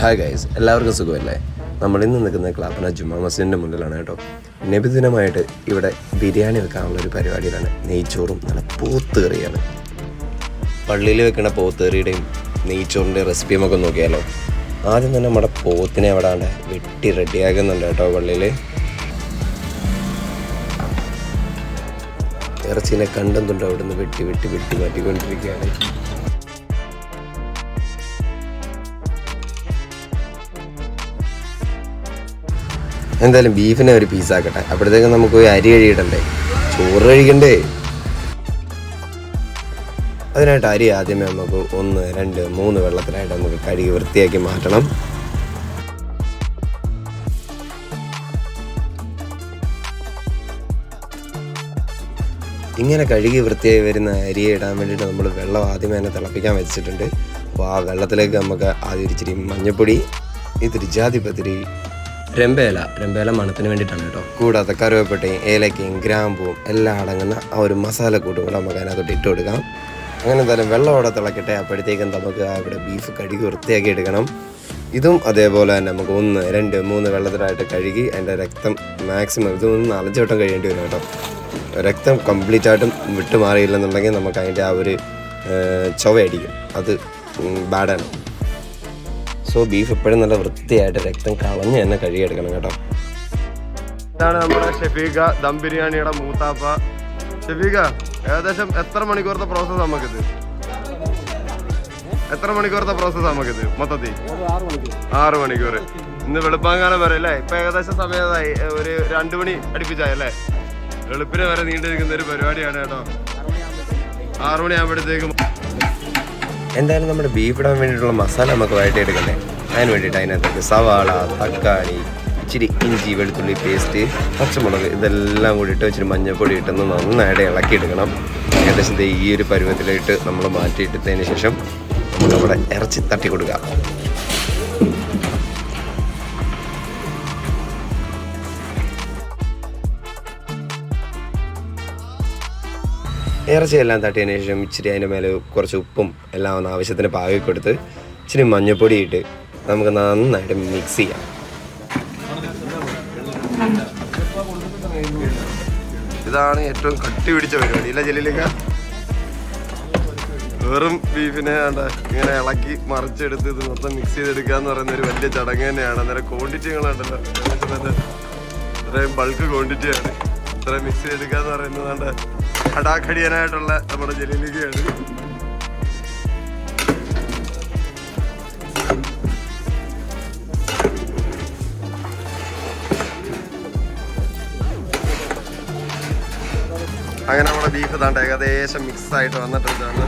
Hi guys എല്ലാവർക്കും സുഖമല്ലേ? നമ്മൾ ഇന്ന് നിൽക്കുന്ന ക്ലാപ്പന ജുമാ മസ്ജിദിന്റെ മുന്നിലാണ് കേട്ടോ. നബിദിനമായിട്ട് ഇവിടെ ബിരിയാണി വെക്കാനുള്ള ഒരു പരിപാടിയിലാണ്. നെയ്ച്ചോറും നല്ല പോത്തേറിയാണ്. പള്ളിയിൽ വെക്കുന്ന പോത്തേറിയുടെയും നെയ്ച്ചോറിന്റെ റെസിപ്പിയും ഒക്കെ നോക്കിയാലോ. ആദ്യം തന്നെ നമ്മുടെ പോത്തിനെ അവിടെ ആണ്ട് വെട്ടി റെഡിയാക്കുന്നുണ്ട് കേട്ടോ പള്ളിയിൽ. ഇറച്ചിനെ കണ്ടെന്നുണ്ട് അവിടെ നിന്ന് വെട്ടി വെട്ടി വെട്ടി മാറ്റിക്കൊണ്ടിരിക്കുകയാണ്. എന്തായാലും ബീഫിനെ ഒരു പീസ് ആക്കട്ടെ. അപ്പോഴത്തേക്കും നമുക്ക് അരി കഴിയിടണ്ടേ ചോറ് കഴിക്കണ്ടേ അതിനായിട്ട് അരി ആദ്യമേ നമുക്ക് ഒന്ന് രണ്ട് മൂന്ന് വെള്ളത്തിനായിട്ട് നമുക്ക് കഴുകി വൃത്തിയാക്കി മാറ്റണം. ഇങ്ങനെ കഴുകി വൃത്തിയായി വരുന്ന അരിയെ ഇടാൻ വേണ്ടിയിട്ട് നമ്മൾ വെള്ളം ആദ്യമേ തന്നെ തിളപ്പിക്കാൻ വെച്ചിട്ടുണ്ട്. അപ്പോൾ ആ വെള്ളത്തിലേക്ക് നമുക്ക് ആദ്യം ഇച്ചിരി മഞ്ഞപ്പൊടി ഇത്തിരി ജാതിപത്തിരി രമ്പേല രംബേല മണത്തിന് വേണ്ടിയിട്ടാണ് കേട്ടോ. കൂടാതെ കറുവപ്പട്ടയും ഏലക്കയും ഗ്രാമ്പുവും എല്ലാം അടങ്ങുന്ന ആ ഒരു മസാല കൂട്ടും കൂടെ നമുക്ക് അതിനകത്തോട്ട് ഇട്ട് കൊടുക്കാം. അങ്ങനെ എന്തായാലും വെള്ളം അവിടെ തിളക്കട്ടെ. അപ്പോഴത്തേക്കും നമുക്ക് അവിടെ ബീഫ് കഴുകി വൃത്തിയാക്കി എടുക്കണം. ഇതും അതേപോലെ തന്നെ നമുക്ക് ഒന്ന് രണ്ട് മൂന്ന് വെള്ളത്തിലായിട്ട് കഴുകി അതിന്റെ രക്തം മാക്സിമം ഇതൊന്ന് നാലഞ്ച് വട്ടം കഴിയേണ്ടി വരും കേട്ടോ. രക്തം കംപ്ലീറ്റ് ആയിട്ടും വിട്ടുമാറിയില്ലെന്നുണ്ടെങ്കിൽ നമുക്ക് അതിന്റെ ആ ഒരു ചൊവയടിക്കും അത് ബാഡാണ് സോ ബീഫ് എപ്പോഴും നല്ല വൃത്തിയായിട്ട് രക്തം കളഞ്ഞ് തന്നെ കഴുകിയെടുക്കണം കേട്ടോ. ഇതാണ് നമ്മുടെ ഷെഫീഖ ദം ബിരിയാണിയുടെ മൂത്താപ്പ. ഷെഫീഖ ഏകദേശം എത്ര മണിക്കൂറത്തെ പ്രോസസ്സ് നമുക്കിത്? എത്ര മണിക്കൂറത്തെ പ്രോസസ്സ് നമുക്കിത് മൊത്തത്തിൽ? ആറ് മണിക്കൂർ. ഇന്ന് വെളുപ്പാങ്കാലം വരെ അല്ലേ? ഇപ്പൊ ഏകദേശം സമയമായി. ഒരു രണ്ടു മണി അടുപ്പിച്ചായല്ലേ വെളുപ്പിന് വരെ നീണ്ടിരിക്കുന്ന ഒരു പരിപാടിയാണ് കേട്ടോ. ആറു മണിയാകുമ്പോഴത്തേക്കും എന്തായാലും നമ്മുടെ ബീഫ് ഇടാൻ വേണ്ടിയിട്ടുള്ള മസാല നമുക്ക് വഴറ്റിയെടുക്കണ്ടേ അതിന് വേണ്ടിയിട്ട് അതിനകത്തേക്ക് സവാള തക്കാളി ഇച്ചിരി ഇഞ്ചി വെളുത്തുള്ളി പേസ്റ്റ് പച്ചമുളക് ഇതെല്ലാം കൂടി ഇട്ട് ഇച്ചിരി മഞ്ഞൾപ്പൊടി ഇട്ടൊന്ന് നന്നായിട്ട് ഇളക്കിയെടുക്കണം. ഏകദേശം ഈ ഒരു പരുവത്തിലിട്ട് നമ്മൾ മാറ്റിയിട്ടതിന് ശേഷം നമ്മൾ നമ്മുടെ ഇറച്ചി തട്ടി കൊടുക്കുക ഇറച്ചി എല്ലാം തട്ടിയതിന് ശേഷം ഇച്ചിരി അതിന്റെ മേലെ കുറച്ച് ഉപ്പും എല്ലാം ഒന്ന് ആവശ്യത്തിന് പാകി കൊടുത്ത് ഇച്ചിരി മഞ്ഞൾപ്പൊടി ഇട്ട് നമുക്ക് നന്നായിട്ട് മിക്സ് ചെയ്യാം. ഇതാണ് ഏറ്റവും കട്ടി പിടിച്ച പരിപാടി ഇല്ല ജലീലിക്ക? വെറും ബീഫിനെ വേണ്ട ഇങ്ങനെ ഇളക്കി മറിച്ചെടുത്ത് ഇത് മൊത്തം മിക്സ് ചെയ്തെടുക്കുക എന്ന് പറയുന്ന ഒരു വലിയ ചടങ്ങ് തന്നെയാണ്. അന്നേരം ക്വാണ്ടിറ്റികളുണ്ടല്ലോ ഇത്രയും ബൾക്ക് ക്വാണ്ടിറ്റിയാണ് ഇത്രയും മിക്സ് ചെയ്തെടുക്കുക എന്ന് പറയുന്നത് അടാഖടിയനായിട്ടുള്ള നമ്മുടെ ജലീലിജിയാണ്. അങ്ങനെ നമ്മുടെ ബീഫ് താണ്ട് ഏകദേശം മിക്സ് ആയിട്ട് വന്നിട്ടുണ്ടാണ്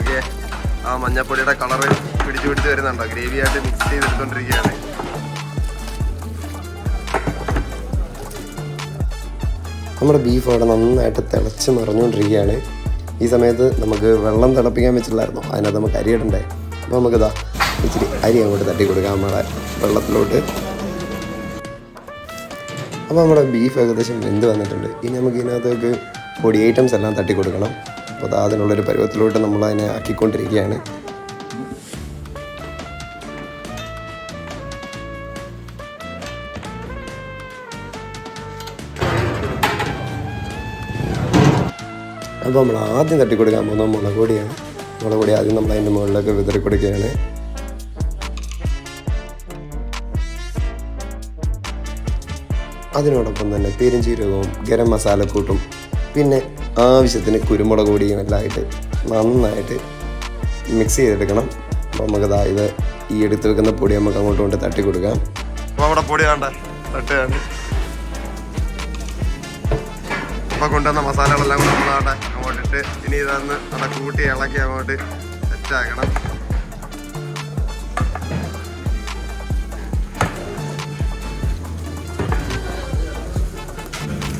ഓക്കെ. ആ മഞ്ഞപ്പൊടിയുടെ കളറ് പിടിച്ചു പിടിച്ച് വരുന്നുണ്ടോ? ഗ്രേവിയായിട്ട് മിക്സ് ചെയ്തെടുത്തോണ്ടിരിക്കുകയാണ്. നമ്മുടെ ബീഫ് അവിടെ നന്നായിട്ട് തിളച്ച് നിറഞ്ഞുകൊണ്ടിരിക്കുകയാണ്. ഈ സമയത്ത് നമുക്ക് വെള്ളം തിളപ്പിക്കാൻ വെച്ചിട്ടില്ലായിരുന്നു അതിനകത്ത് നമുക്ക് അരി ഇടണ്ടേ? അപ്പോൾ നമുക്കിതാ ഇച്ചിരി അരി അങ്ങോട്ട് തട്ടി കൊടുക്കാം നമ്മുടെ വെള്ളത്തിലോട്ട്. അപ്പോൾ നമ്മുടെ ബീഫ് ഏകദേശം വെന്ത് വന്നിട്ടുണ്ട്. ഇനി നമുക്ക് ഇതിനകത്തേക്ക് പൊടി ഐറ്റംസ് എല്ലാം തട്ടി കൊടുക്കണം. അപ്പോൾ അത് അതിനുള്ളൊരു പരുവത്തിലോട്ട് നമ്മൾ അതിനെ ആക്കിക്കൊണ്ടിരിക്കുകയാണ്. അപ്പോൾ നമ്മൾ ആദ്യം തട്ടി കൊടുക്കാൻ പോകുന്നത് മുളക് പൊടിയാണ്. മുളക് പൊടി ആദ്യം നമ്മൾ അതിന്റെ മുകളിലൊക്കെ വിതറി കൊടുക്കുകയാണ്. അതിനോടൊപ്പം തന്നെ പെരുംജീരകവും ഗരം മസാലക്കൂട്ടും പിന്നെ ആവശ്യത്തിന് കുരുമുളക് പൊടിയും എല്ലാം ആയിട്ട് നന്നായിട്ട് മിക്സ് ചെയ്തെടുക്കണം. അപ്പോൾ നമുക്ക് ഇത് ഈ എടുത്ത് വെക്കുന്ന പൊടി നമുക്ക് അങ്ങോട്ട് കൊണ്ട് തട്ടി കൊടുക്കാം അപ്പോൾ അവിടെ പൊടി വേണ്ട തട്ടുകയാണ്. അപ്പൊ കൊണ്ടുവന്ന മസാലകളെല്ലാം കൂടെ നമ്മളാട്ടെ അങ്ങോട്ടിട്ട് ഇനി ഇതൊന്ന് അവിടെ കൂട്ടി ഇളക്കി അങ്ങോട്ട് സെറ്റാക്കണം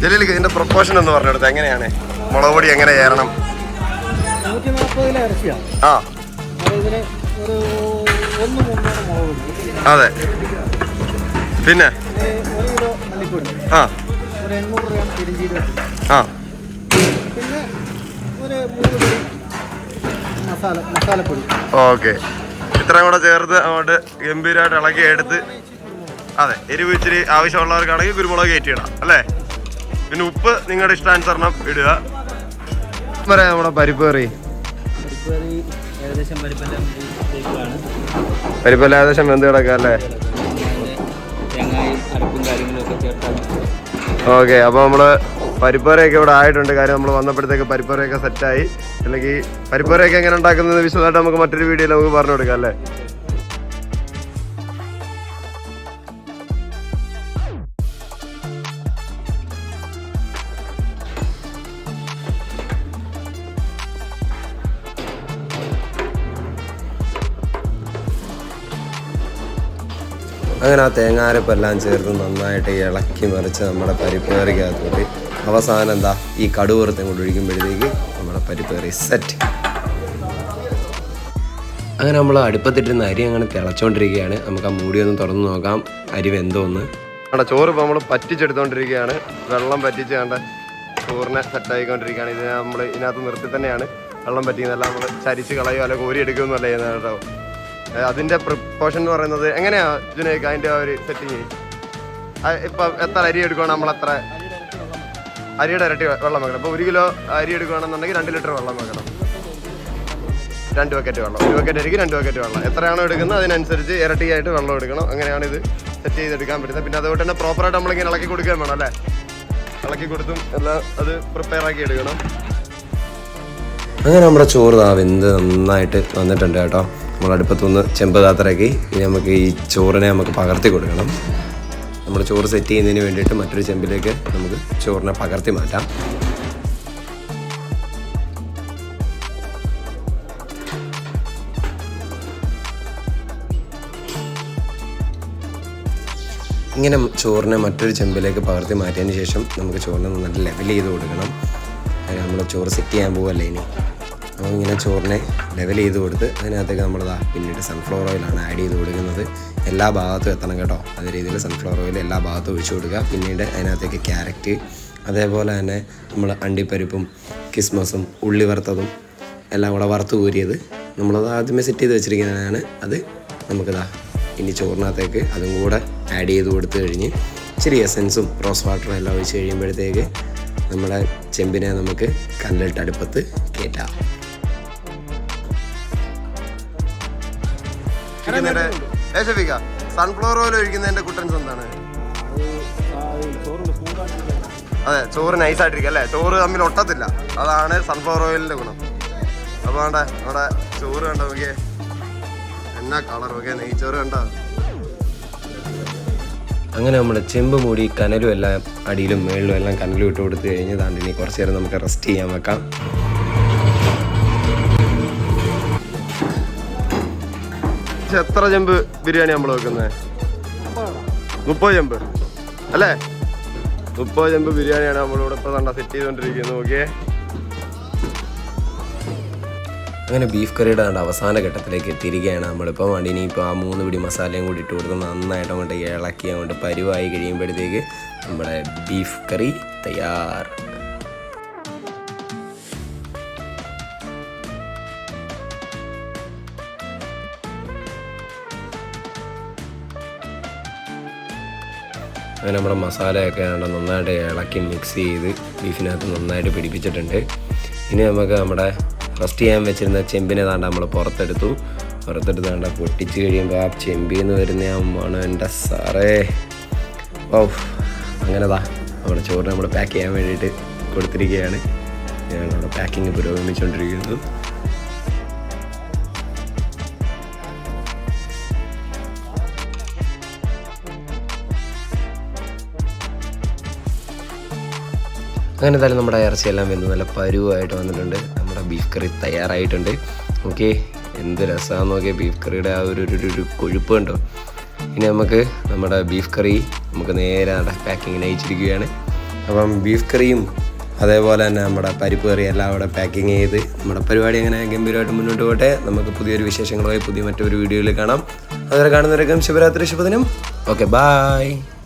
ജലീലിക്ക് ഇതിന്റെ പ്രൊപ്പോഷൻ എന്ന് പറഞ്ഞെടുത്ത് എങ്ങനെയാണ്? മുളക് പൊടി എങ്ങനെ ചേരണം? ആ. അപ്പോൾ അതെ. പിന്നെ? ആ. ആ. പിന്നെ ഒരു മൂന്ന് പൊടി മസാല മസാലപ്പൊടി ഓക്കെ. ഇത്രയും കൂടെ ചേർത്ത് അങ്ങോട്ട് ഗംഭീരമായിട്ട് ഇളക്കി എടുത്ത് അതെ എരിവ് ഇച്ചിരി ആവശ്യമുള്ളവർക്കാണെങ്കിൽ കുരുമുളക് കയറ്റിയിടാം അല്ലേ? പിന്നെ ഉപ്പ് നിങ്ങളുടെ ഇഷ്ടാനുസരണം ഇടുക. പറയാം നമ്മുടെ പരിപ്പ് കറി. പരിപ്പല്ല ഏകദേശം വെന്ത് അല്ലേ? ചേർത്താണ് ഓക്കെ അപ്പോൾ നമ്മൾ പരിപ്പറയൊക്കെ ഇവിടെ ആയിട്ടുണ്ട്. കാര്യം നമ്മൾ വന്നപ്പോഴത്തേക്ക് പരിപ്പറയൊക്കെ സെറ്റായി. അല്ലെങ്കിൽ പരിപ്പറയൊക്കെ എങ്ങനെ ഉണ്ടാക്കുന്നത് വിശദമായിട്ട് നമുക്ക് മറ്റൊരു വീഡിയോയിൽ നമുക്ക് പറഞ്ഞു കൊടുക്കാം അല്ലേ? അങ്ങനെ ആ തേങ്ങാരപ്പെല്ലാം ചേർത്ത് നന്നായിട്ട് ഇളക്കി മറിച്ച് നമ്മുടെ പരിപ്പ് കറിക്കകത്തോട്ട് അവസാനം എന്താ ഈ കടുവറുത്തം കൊണ്ട് ഒഴിക്കുമ്പോഴത്തേക്ക് നമ്മുടെ പരിപ്പ് കറി സെറ്റ് അങ്ങനെ നമ്മൾ അടുപ്പത്തിട്ടിരുന്ന അരി അങ്ങനെ തിളച്ചുകൊണ്ടിരിക്കുകയാണ് നമുക്ക് ആ മൂടി ഒന്ന് തുറന്ന് നോക്കാം. അരി വെന്തോന്ന്. അവിടെ ചോറ് ഇപ്പോൾ നമ്മൾ പറ്റിച്ചെടുത്തോണ്ടിരിക്കുകയാണ്. വെള്ളം പറ്റിച്ച് കണ്ട ചോറിനെ സെറ്റായിക്കൊണ്ടിരിക്കുകയാണ് ഇത് നമ്മൾ ഇതിനകത്ത് നിർത്തി തന്നെയാണ്. വെള്ളം പറ്റിക്കുന്നതെല്ലാം നമ്മൾ ചരിച്ച് കളയോ അല്ലെങ്കിൽ കോരി എന്നല്ല ചെയ്യുന്നത് കേട്ടോ. അതിന്റെ പ്രിപ്പോഷൻ എന്ന് പറയുന്നത് എങ്ങനെയാണ് ജുനേക്ക് അതിന്റെ ആ ഒരു സെറ്റിങ് ഇപ്പം എത്ര അരി എടുക്കുകയാണ് നമ്മൾ എത്ര അരിയുടെ ഇരട്ടി വെള്ളം വെക്കണം. അപ്പോൾ ഒരു കിലോ അരി എടുക്കുകയാണെന്നുണ്ടെങ്കിൽ രണ്ട് ലിറ്റർ വെള്ളം വെക്കണം. രണ്ട് ബക്കറ്റ് വെള്ളം. ഒരു ബക്കറ്റ് അരിക്ക് രണ്ട് ബക്കറ്റ് വെള്ളം. എത്രയാണോ എടുക്കുന്നത് അതിനനുസരിച്ച് ഇരട്ടിയായിട്ട് വെള്ളം എടുക്കണം. അങ്ങനെയാണ് ഇത് സെറ്റ് ചെയ്തെടുക്കാൻ പറ്റുന്നത്. പിന്നെ അതുകൊണ്ട് തന്നെ പ്രോപ്പറായിട്ട് നമ്മളിങ്ങനെ ഇളക്കി കൊടുക്കുകയും വേണം അല്ലേ? ഇളക്കി കൊടുത്തും എല്ലാം അത് പ്രിപ്പയർ ആക്കി എടുക്കണം. അങ്ങനെ നമ്മുടെ ചോറ് ആ വെന്ത് നന്നായിട്ട് വന്നിട്ടുണ്ട് കേട്ടോ. നമ്മൾ അടുപ്പത്തുനിന്ന് ചെമ്പ് താത്തറക്കി ഇനി നമുക്ക് ഈ ചോറിനെ നമുക്ക് പകർത്തി കൊടുക്കണം. നമ്മുടെ ചോറ് സെറ്റ് ചെയ്യുന്നതിന് വേണ്ടിയിട്ട് മറ്റൊരു ചെമ്പിലേക്ക് നമുക്ക് ചോറിനെ പകർത്തി മാറ്റാം. ഇങ്ങനെ ചോറിനെ മറ്റൊരു ചെമ്പിലേക്ക് പകർത്തി മാറ്റിയതിന് ശേഷം നമുക്ക് ചോറിനെ നല്ല ലെവൽ ചെയ്ത് കൊടുക്കണം. നമ്മൾ ചോറ് സെറ്റ് ചെയ്യാൻ പോവല്ലേ ഇനി? ഇങ്ങനെ ചോറിനെ ലെവൽ ചെയ്ത് കൊടുത്ത് അതിനകത്തേക്ക് നമ്മളിതാ പിന്നീട് സൺഫ്ലവർ ഓയിലാണ് ആഡ് ചെയ്ത് കൊടുക്കുന്നത്. എല്ലാ ഭാഗത്തും എത്തണം കേട്ടോ. അതേ രീതിയിൽ സൺഫ്ലവർ ഓയിൽ എല്ലാ ഭാഗത്തും ഒഴിച്ചു കൊടുക്കുക. പിന്നീട് അതിനകത്തേക്ക് ക്യാരറ്റ് അതേപോലെ തന്നെ നമ്മൾ അണ്ടിപ്പരിപ്പും കിസ്മസും ഉള്ളി വറുത്തതും എല്ലാം കൂടെ വറുത്ത് കൂരിയത് നമ്മളത് ആദ്യമേ സെറ്റ് ചെയ്ത് വെച്ചിരിക്കുന്നതാണ്. അത് നമുക്കിതാ ഇനി ചോറിനകത്തേക്ക് അതും കൂടെ ആഡ് ചെയ്ത് കൊടുത്തു കഴിഞ്ഞ് ഇച്ചിരി എസൻസും റോസ് വാട്ടറും എല്ലാം ഒഴിച്ച് കഴിയുമ്പോഴത്തേക്ക് നമ്മുടെ ചെമ്പിനെ നമുക്ക് കല്ലിട്ട് അടുപ്പത്ത് കയറ്റാം. സൺഫ്ലവർ ഓയിൽ ഒഴിക്കുന്നതിന്റെ കുട്ടൻസ് എന്താണ് അതെ ചോറ് നൈസായിട്ടിരിക്കും അല്ലേ? ചോറ് തമ്മിൽ ഒട്ടത്തില്ല. അതാണ് സൺഫ്ലവർ ഓയിലിന്റെ ഗുണം. അപ്പൊ വേണ്ട നമ്മുടെ ചോറ് കണ്ട നോക്കിയേ? എന്നാ കളർ നോക്കിയേ? നെയ്ച്ചോറ് കണ്ട? അങ്ങനെ നമ്മുടെ ചെമ്പ് മൂടി കനലും എല്ലാം അടിയിലും മേളിലും എല്ലാം കനലും ഇട്ട് കൊടുത്തു കഴിഞ്ഞ് ഇനി കുറച്ച് നേരം നമുക്ക് റെസ്റ്റ് ചെയ്യാൻ വെക്കാം. എത്ര ചെമ്പ് ബിരിയാണി നമ്മൾ വെക്കുന്നത് മുപ്പത് ചെമ്പ് അല്ലേ? മുപ്പത് ചെമ്പ് ബിരിയാണിയാണ് നമ്മളിവിടെ ഇപ്പൊ കണ്ട സെറ്റ് ചെയ്തോണ്ടിരിക്കുന്നത്. നോക്കിയേ. അങ്ങനെ ബീഫ് കറിയുടെ അവസാന ഘട്ടത്തിലേക്ക് എത്തിയിരിക്കുകയാണ് നമ്മളിപ്പോൾ വണ്ടിനി ഇപ്പോൾ ആ മൂന്ന് പിടി മസാലയും കൂടി ഇട്ട് കൊടുത്ത് നന്നായിട്ട് അങ്ങോട്ട് ഇളക്കി അങ്ങോട്ട് പരുവായി കഴിയുമ്പോഴത്തേക്ക് നമ്മുടെ ബീഫ് കറി തയ്യാർ. അങ്ങനെ നമ്മുടെ മസാലയൊക്കെ ആണ്ട് നന്നായിട്ട് ഇളക്കി മിക്സ് ചെയ്ത് ബീഫിനകത്ത് നന്നായിട്ട് പിടിപ്പിച്ചിട്ടുണ്ട്. ഇനി നമുക്ക് നമ്മുടെ റസ്റ്റ് ചെയ്യാൻ വെച്ചിരുന്ന ചെമ്പിനെ താണ്ട നമ്മൾ പുറത്തെടുത്തു. പുറത്തെടുത്ത് താണ്ട പൊട്ടിച്ച് കഴിയുമ്പോൾ ആ ചെമ്പിൽ നിന്ന് വരുന്ന ആ മണന്റെ സാറേ. ഓ അങ്ങനെതാ നമ്മുടെ ചോറ് നമ്മൾ പാക്ക് ചെയ്യാൻ വേണ്ടിയിട്ട് കൊടുത്തിരിക്കുകയാണ്. ഞാൻ നമ്മുടെ പാക്കിങ് പുരോഗമിച്ചുകൊണ്ടിരിക്കുന്നു അങ്ങനെ എന്തായാലും നമ്മുടെ ഇറച്ചിയെല്ലാം വെന്ത് നല്ല പരുവായിട്ട് വന്നിട്ടുണ്ട്. നമ്മുടെ ബീഫ് കറി തയ്യാറായിട്ടുണ്ട്. ഓക്കെ എന്ത് രസമാണെന്ന് നോക്കിയാൽ ബീഫ് കറിയുടെ ആ ഒരു ഒരു- ഒരു ഒരു കൊഴുപ്പ് കണ്ടോ? ഇനി നമുക്ക് നമ്മുടെ ബീഫ് കറി നമുക്ക് നേരെ നമ്മുടെ പാക്കിങ്ങിന് അയച്ചിരിക്കുകയാണ്. അപ്പം ബീഫ് കറിയും അതേപോലെ തന്നെ നമ്മുടെ പരിപ്പ് കറി എല്ലാം അവിടെ പാക്കിങ് ചെയ്ത് നമ്മുടെ പരിപാടി അങ്ങനെ ഗംഭീരമായിട്ട് മുന്നോട്ട് പോട്ടെ നമുക്ക് പുതിയൊരു വിശേഷങ്ങളുമായി പുതിയ മറ്റൊരു വീഡിയോയിൽ കാണാം. അതുവരെ കാണുന്നവരൊക്കെ ശിവരാത്രി ശുഭദിനം. Okay bye